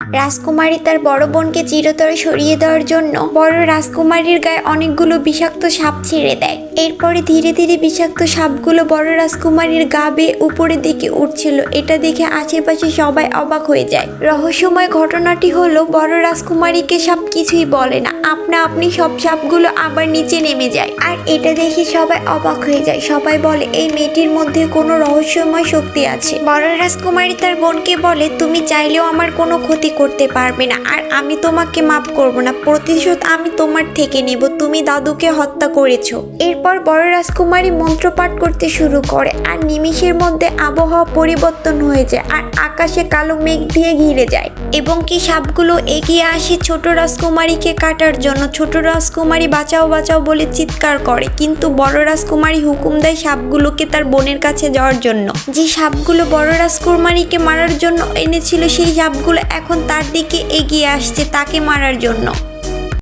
রাজকুমারী তার বড় বোনকে চিরতরে সরিয়ে দেওয়ার জন্য বড় রাজকুমারীর গায়ে অনেকগুলো বিষাক্ত সাপ ছেড়ে দেয়। এরপরে ধীরে ধীরে বিষাক্ত সাপগুলো বড় রাজকুমারীর গা বেয়ে উপরের দিকে উঠছিল। এটা দেখে আশেপাশে সবাই অবাক হয়ে যায়। রহস্যময় ঘটনাটি হলো, বড় রাজকুমারীকে সাপ কিছুই বলে না। আপনা আপনি সব সাপগুলো আবার নিচে নেমে যায়। আর এটা দেখে সবাই অবাক হয়ে যায়। সবাই বলে, এই মেয়েটির মধ্যে কোনো রহস্যময় শক্তি আছে। বড় রাজকুমারী তার বোনকে বলে, তুমি চাইলেও আমার কোনো ক্ষতি করতে পারবে না। আর আমি তোমাকে মাফ করব না। প্রতিশোধ আমি তোমার থেকে নেব। তুমি দাদুকে হত্যা করেছ। এরপর বড় রাজকুমারী মন্ত্রপাঠ করতে শুরু করে আর নিমিষের মধ্যে আবহাওয়া পরিবর্তন হয়ে যায় আর আকাশে কালো মেঘ দিয়ে ঘিরে যায়। এবং কি সাপগুলো এগিয়ে আসে ছোট রাজকুমারীকে কাটার জন্য। ছোট রাজকুমারী বাঁচাও বাঁচাও বলে চিৎকার করে। কিন্তু বড় রাজকুমারী হুকুম দেয় সাপগুলোকে তার বোনের কাছে যাওয়ার জন্য। যে সাপগুলো বড় রাজকুমারীকে মারার জন্য এনেছিল, সেই সাপগুলো এখন তার দিকে এগিয়ে আসছে তাকে মারার জন্য।